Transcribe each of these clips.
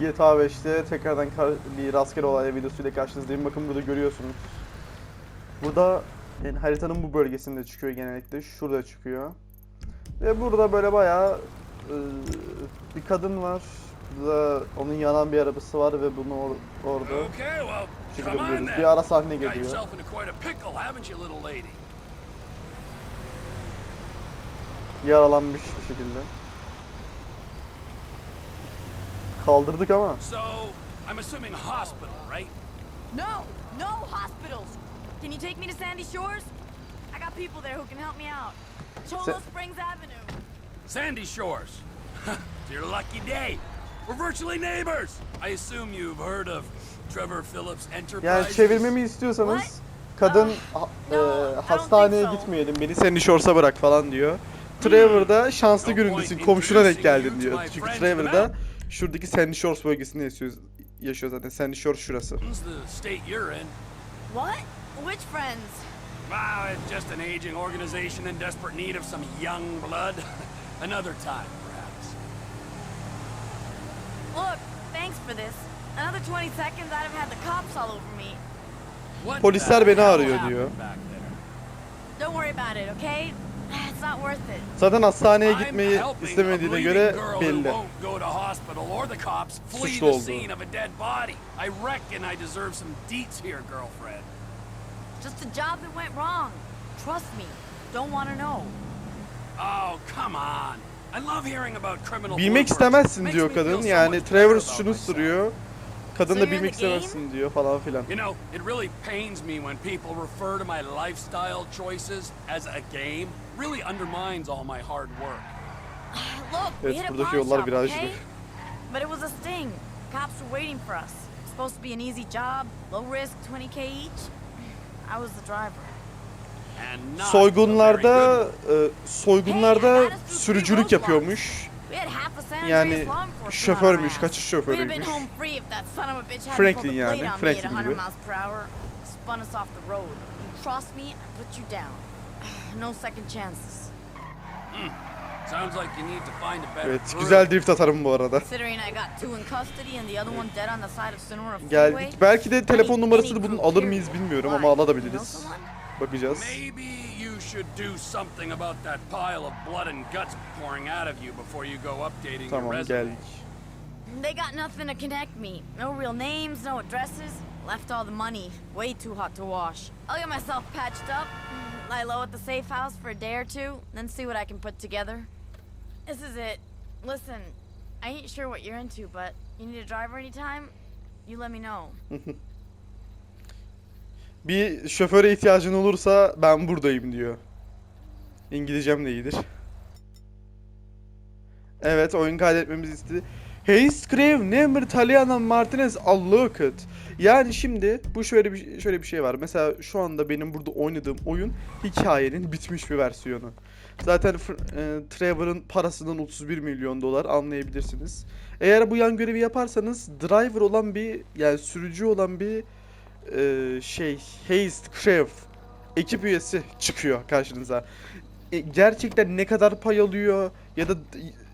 GTA 5'te tekrardan bir rastgele olay videosuyla karşınızdayım. Bakın burada görüyorsunuz. Burada yani haritanın bu bölgesinde çıkıyor genellikle. Şurada çıkıyor. Ve burada böyle bayağı e, bir kadın var. Burada onun yanan bir arabası var ve bunu or- orada şekilde buluyoruz. Bir ara sahne geliyor. Yaralanmış bir şekilde. Kaldırdık ama. So, I'm assuming hospital, right? No, no hospitals. Can you take me to Sandy Shores? I got people there who can help me out. Cholo Springs Avenue. Sandy Shores. it's your lucky day. We're virtually neighbors. I assume you've heard of Trevor Phillips Yani Enterprises. çevirmemi istiyorsanız kadın No. ha- No, e, hastaneye gitmeyelim beni Sandy Shores'a bırak falan diyor. Trevor da şanslı No günündesin komşuna denk geldin diyor. Çünkü Trevor da şuradaki Sandy Shores bölgesinde yaşıyor, yaşıyor zaten. Sandy Shores şurası. It's the state you're in. What? Which friends? Wow, it's just an aging organization in desperate need of some young blood. Another time, perhaps. Look, thanks for this. Another 20 seconds, I'd have had the cops all over me. What Polisler beni arıyor diyor. Don't worry about it, okay? Zaten hastaneye I'm gitmeyi helping a istemediğine göre girl who belli. won't go to hospital or the cops flee Suçlu the oldu. scene of a dead body. I reckon I deserve some deets here, girlfriend. Just a job that went wrong. Trust me. Don't want to know. Oh, come on. I love hearing about criminal Bilmek istemezsin diyor kadın. Yani Trevor myself. sürüyor. Kadın da bilmek istemezsin diyor falan filan. You know, it really pains me when people refer to my lifestyle choices as a game. Really undermines all my hard work. Look, Evet, buradaki yollar virajlı. But it was a sting. Cops were waiting for us. Supposed to be an easy job, low risk, 20k each. I was the driver. Soygunlarda e, soygunlarda sürücülük yapıyormuş. We had half a San Yani şoförmüş, kaçış şoförüymüş. Franklin yani, Franklin 100 gibi. better Evet, güzel drift atarım bu arada. Geldik. Belki de telefon numarasını bunun alır mıyız bilmiyorum ama alabiliriz. Bakacağız. Maybe you should do something about that pile of blood and guts pouring out of you before you go updating Tamam your resume. geldik. They got nothing to connect me. No real names, no addresses. Left all the money. Way too hot to wash. I'll get myself patched up, lie low at the safe house for a day or two, then see what I can put together. This is it. Listen, I ain't sure what you're into, but you need a driver anytime? You let me know. Bir şoföre ihtiyacın olursa ben buradayım diyor. İngilizcem de iyidir. Evet oyun kaydetmemizi istedi. Hey Scream, Nemer, Taliana, Martinez, look it. Yani şimdi bu şöyle bir şöyle bir şey var. Mesela şu anda benim burada oynadığım oyun hikayenin bitmiş bir versiyonu. Zaten e, Trevor'ın parasından 31 milyon dolar anlayabilirsiniz. Eğer bu yan görevi yaparsanız driver olan bir yani sürücü olan bir e, şey Haste Crave ekip üyesi çıkıyor karşınıza. E, gerçekten ne kadar pay alıyor ya da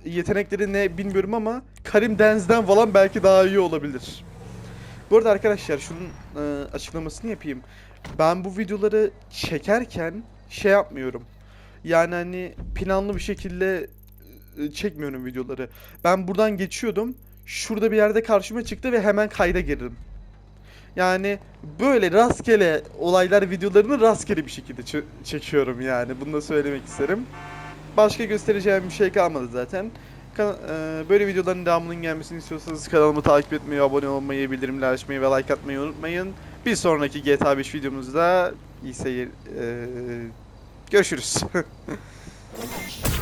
yetenekleri ne bilmiyorum ama Karim Denz'den falan belki daha iyi olabilir. Bu arada arkadaşlar şunun e, açıklamasını yapayım. Ben bu videoları çekerken şey yapmıyorum. Yani hani planlı bir şekilde e, çekmiyorum videoları. Ben buradan geçiyordum. Şurada bir yerde karşıma çıktı ve hemen kayda girdim. Yani böyle rastgele olaylar videolarını rastgele bir şekilde çekiyorum yani. Bunu da söylemek isterim. Başka göstereceğim bir şey kalmadı zaten. Kan- e, böyle videoların devamının gelmesini istiyorsanız kanalımı takip etmeyi, abone olmayı, bildirimleri açmayı ve like atmayı unutmayın. Bir sonraki GTA 5 videomuzda iyi seyir... e, görüşürüz.